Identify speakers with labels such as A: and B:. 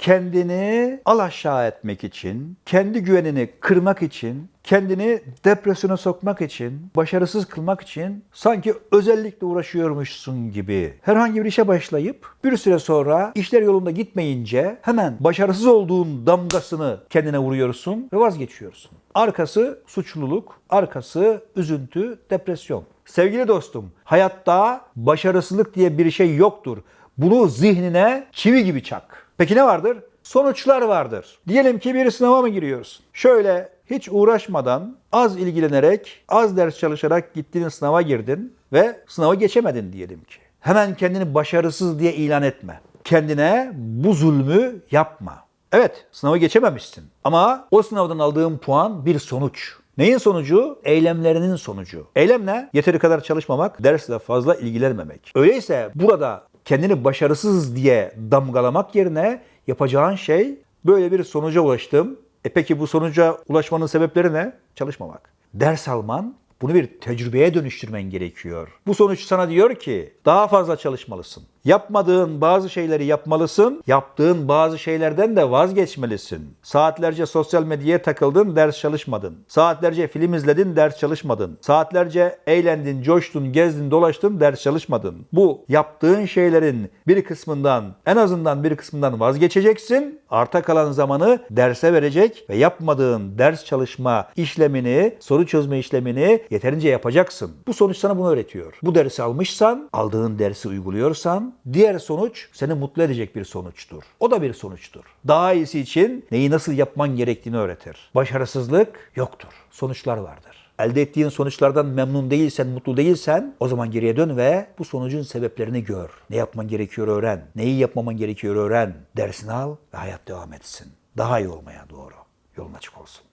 A: kendini alaşağı etmek için, kendi güvenini kırmak için, kendini depresyona sokmak için, başarısız kılmak için sanki özellikle uğraşıyormuşsun gibi herhangi bir işe başlayıp bir süre sonra işler yolunda gitmeyince hemen başarısız olduğun damgasını kendine vuruyorsun ve vazgeçiyorsun. Arkası suçluluk, arkası üzüntü, depresyon. Sevgili dostum, hayatta başarısızlık diye bir şey yoktur. Bunu zihnine çivi gibi çak. Peki ne vardır? Sonuçlar vardır. Diyelim ki bir sınava mı giriyorsun? Şöyle hiç uğraşmadan, az ilgilenerek, az ders çalışarak gittiğin sınava girdin ve sınavı geçemedin diyelim ki. Hemen kendini başarısız diye ilan etme. Kendine bu zulmü yapma. Evet, sınavı geçememişsin. Ama o sınavdan aldığın puan bir sonuç. Neyin sonucu? Eylemlerinin sonucu. Eylem ne? Yeteri kadar çalışmamak, dersle fazla ilgilenmemek. Öyleyse burada kendini başarısız diye damgalamak yerine yapacağın şey böyle bir sonuca ulaştım. E peki bu sonuca ulaşmanın sebepleri ne? Çalışmamak. Ders alman, bunu bir tecrübeye dönüştürmen gerekiyor. Bu sonuç sana diyor ki daha fazla çalışmalısın. Yapmadığın bazı şeyleri yapmalısın. Yaptığın bazı şeylerden de vazgeçmelisin. Saatlerce sosyal medyaya takıldın, ders çalışmadın. Saatlerce film izledin, ders çalışmadın. Saatlerce eğlendin, coştun, gezdin, dolaştın, ders çalışmadın. Bu yaptığın şeylerin bir kısmından, en azından bir kısmından vazgeçeceksin. Arta kalan zamanı derse verecek ve yapmadığın ders çalışma işlemini, soru çözme işlemini yeterince yapacaksın. Bu sonuç sana bunu öğretiyor. Bu dersi almışsan, aldığın dersi uyguluyorsan diğer sonuç seni mutlu edecek bir sonuçtur. O da bir sonuçtur. Daha iyisi için neyi nasıl yapman gerektiğini öğretir. Başarısızlık yoktur. Sonuçlar vardır. Elde ettiğin sonuçlardan memnun değilsen, mutlu değilsen o zaman geriye dön ve bu sonucun sebeplerini gör. Ne yapman gerekiyor öğren. Neyi yapmaman gerekiyor öğren. Dersini al ve hayat devam etsin. Daha iyi olmaya doğru. Yolun açık olsun.